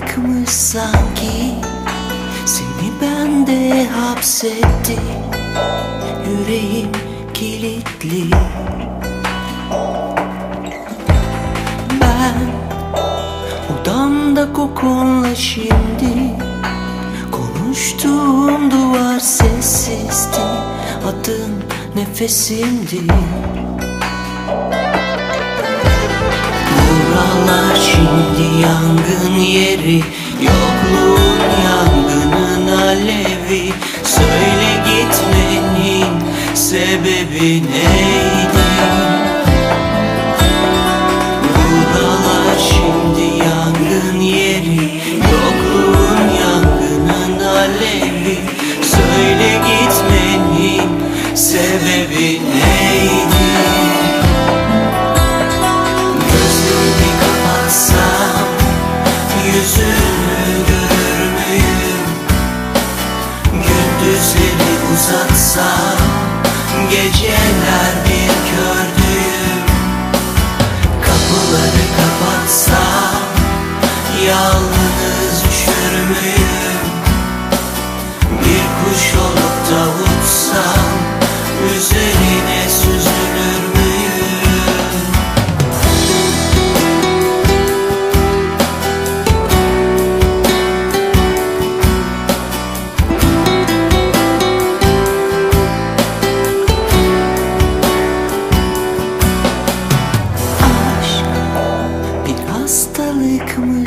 hastalıkmış sanki. Seni bende hapsetti. Yüreğim kilitli. Ben odamda kokunla şimdi Konuştuğum duvar sessizdi. Adın nefesimdi Buralar şimdi yangın yeri Yokluğun yangının alevi Söyle gitmenin sebebi neydi? Buralar şimdi yangın yeri Yokluğun yangının alevi Söyle gitmenin sebebi neydi? 样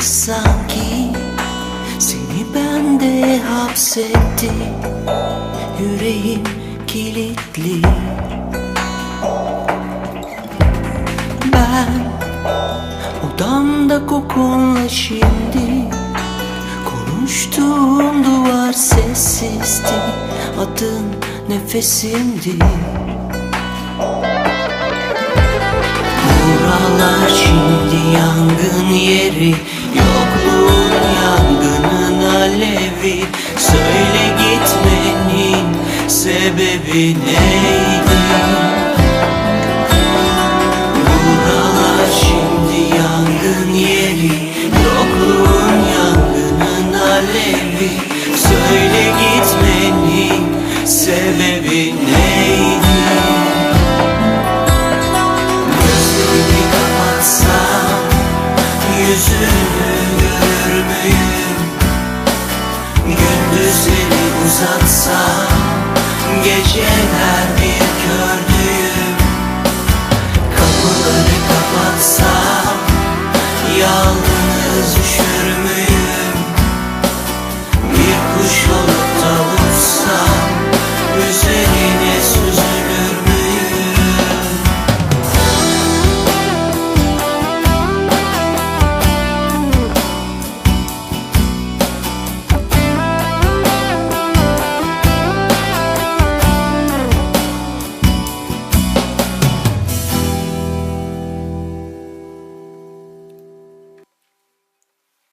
sanki Seni bende hapsetti. Yüreğim kilitli. Ben odamda kokunla şimdi Konuştuğum duvar sessizdi. Adın nefesimdi Buralar şimdi yangın yeri Yokluğun yangının alevi Söyle gitmenin sebebi neydi? uzatsam geceler